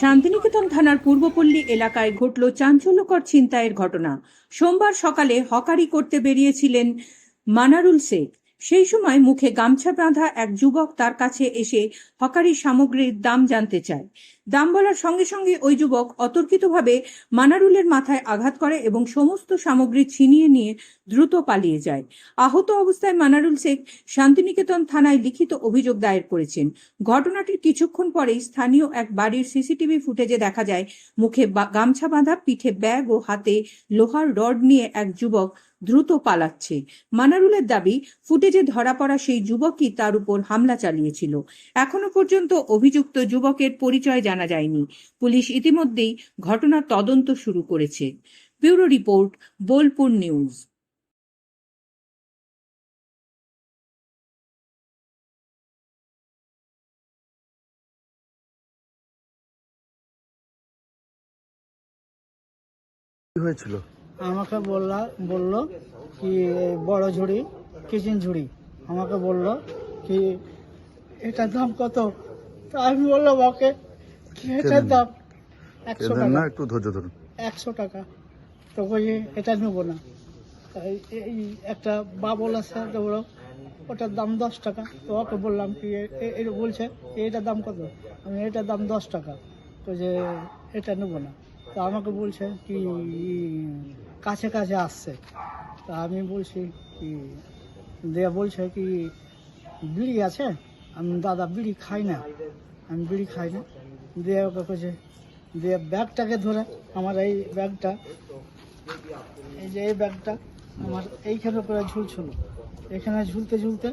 শান্তিনিকেতন থানার পূর্বপল্লী এলাকায় ঘটল চাঞ্চল্যকর ছিনতাইয়ের ঘটনা। সোমবার সকালে হকারি করতে বেরিয়েছিলেন মানারুল শেখ। সেই সময় মুখে গামছা বাঁধা এক যুবক তার কাছে এসে হকারি সামগ্রীর দাম জানতে চায়। দাম বলার সঙ্গে সঙ্গে ওই যুবক অতর্কিতভাবে মানারুলের মাথায় আঘাত করে এবং সমস্ত সামগ্রী ছিনিয়ে নিয়ে দ্রুত পালিয়ে যায়। আহত অবস্থায় মানারুল শেখ শান্তিনিকেতন থানায় লিখিত অভিযোগ দায়ের করেছেন। ঘটনাটির কিছুক্ষণ পরেই স্থানীয় এক বাড়ির সিসিটিভি ফুটেজে দেখা যায়, মুখে গামছা বাঁধা, পিঠে ব্যাগ ও হাতে লোহার রড নিয়ে এক যুবক দ্রুত পালাচ্ছে। মানারুলের দাবি, ফুটেজে ধরা পড়া সেই যুবকই তার উপর হামলা চালিয়েছিল। এখনও পর্যন্ত অভিযুক্ত যুবকের পরিচয় জানা যায়নি। পুলিশ ইতিমধ্যেই ঘটনার তদন্ত শুরু করেছে। Bureau report Bolpur news. হয়েছিল? আমাকে বললা বলল কি বড় ঝুড়ি কিচেন ঝুড়ি। আমাকে বলল কি এটার দাম কত? তা আমি বললাম ওকে এটার দাম একশো টাকা। একটু ধৈর্য ধরুন। একশো টাকা। তো বলি এটা নেব না। এই একটা বাবল আছে বলল ওটার দাম দশ টাকা। তো ওকে বললাম কি বলছে এটার দাম কত? আমি এটার দাম দশ টাকা। তো যে এটা নেব না। তো আমাকে বলছে কি কাছে কাছে আসছে। তা আমি বলছি কি দেয়া বলছে কি বিড়ি আছে? আমি দাদা বিড়ি খাই না। আমি বিড়ি খাই না। দিয়ে ওকে কছে দিয়ে ব্যাগটাকে ধরে আমার এই ব্যাগটা, এই যে এই ব্যাগটা আমার এইখানে করে ঝুলছিল। এখানে ঝুলতে ঝুলতে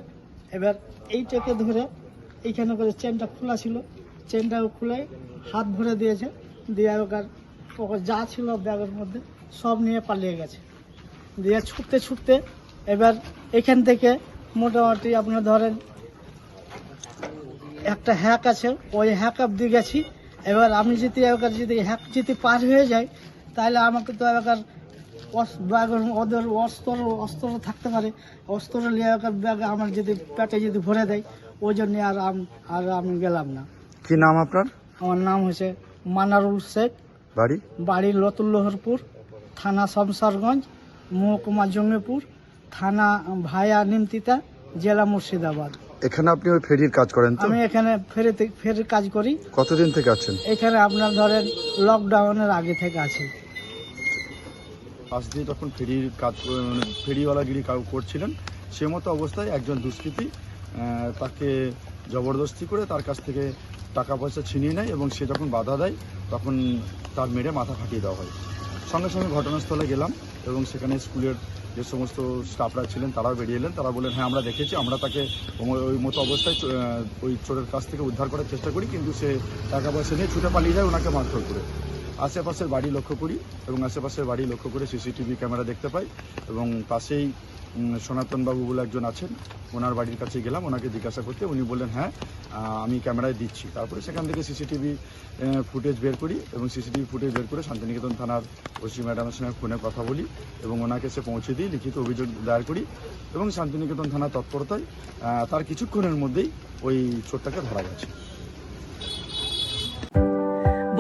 এবার এইটাকে ধরে এইখানে করে চেনটা খোলা ছিল। চেনটা খুলে হাত ভরে দিয়েছে। দিয়ে ওকার ওকে যা ছিল ব্যাগের মধ্যে সব নিয়ে পালিয়ে গেছে। দিয়ে ছুটতে ছুটতে এবার এখান থেকে মোটামুটি আপনার ধরেন একটা হ্যাক আছে ওই হ্যাক অব্দি গেছি। এবার আমি যদি এবার যদি হ্যাক যদি পার হয়ে যাই তাহলে আমাকে তো এবার ব্যাগের ওদের অস্ত্র অস্ত্র থাকতে পারে। অস্ত্র নিয়ে এবার ব্যাগে আমার যদি পেটে যদি ভরে দেয় ওই জন্য আর আর আমি গেলাম না। কি নাম আপনার? আমার নাম হচ্ছে মানারুল শেখ। বাড়ি? বাড়ি লতুল্লহরপুর থানা শমশারগঞ্জ মহকুমা জঙ্গিপুর থানা ভায়া নিমতিতা জেলা মুর্শিদাবাদ। এখানে আপনি ওই ফেরির কাজ করেন তো? আমি এখানে ফেরিতে ফেরির কাজ করি। কতদিন থেকে আছেন? এখানে আপনার ধরেন লকডাউনের আগে থেকে আছি পাশ দিয়ে যখন ফেরির কাজ মানে ফেরিওয়ালাগিরি কাউ করছিলেন সে মতো অবস্থায় একজন দুষ্কৃতী তাকে জবরদস্তি করে তার কাছ থেকে টাকা পয়সা ছিনিয়ে নেয় এবং সে যখন বাধা দেয় তখন তার মেরে মাথা ফাটিয়ে দেওয়া হয়। সঙ্গে সঙ্গে ঘটনাস্থলে গেলাম। এবং সেখানে স্কুলের যে সমস্ত স্টাফরা ছিলেন, তারাও বেরিয়ে এলেন। তারা বললেন হ্যাঁ আমরা দেখেছি, আমরা তাকে ওই- ওই মতো অবস্থায় ওই চোরের কাছ থেকে উদ্ধার করার চেষ্টা করি, কিন্তু সে টাকা পয়সা নিয়ে ছুটে পালিয়ে যায় ওনাকে মারধর করে। আশেপাশের বাড়ি লক্ষ্য করি এবং আশেপাশের বাড়ি লক্ষ্য করে সিসিটিভি ক্যামেরা দেখতে পাই এবং পাশেই উম, সনাতন বাবু বলে একজন আছেন ওনার বাড়ির কাছে গেলাম ওনাকে জিজ্ঞাসা করতে উনি বললেন হ্যাঁ আমি ক্যামেরায় দিচ্ছি। তারপরে সেখান থেকে সিসিটিভি ফুটেজ বের করি এবং সিসিটিভি ফুটেজ বের করে শান্তিনিকেতন থানার ওসি ম্যাডামের সঙ্গে ফোনে কথা বলি এবং ওনাকে সে পৌঁছে দিই লিখিত অভিযোগ দায়ের করি এবং শান্তিনিকেতন থানার তৎপরতায় তার কিছুক্ষণের মধ্যেই ওই চোরটাকে ধরা গেছে।